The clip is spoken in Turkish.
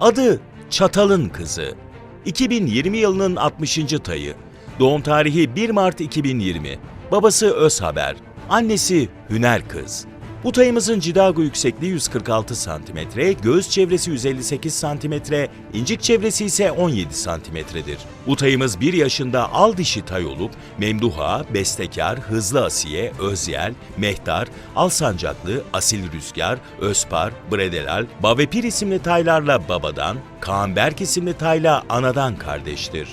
Adı Çatal'ın kızı. 2020 yılının 60. tayı. Doğum tarihi 1 Mart 2020. Babası Özhaber. Annesi Hüner Kız. Bu tayımızın cidago yüksekliği 146 cm, göğüs çevresi 158 cm, incik çevresi ise 17 cm'dir. Bu tayımız 1 yaşında al dişi tay olup Memduha, Bestekar, Hızlı Asiye, Özyel, Mehtar, Alsancaklı, Asil Rüzgar, Özpar, Bredelal, Bavepir isimli taylarla babadan, Kaan isimli tayla anadan kardeştir.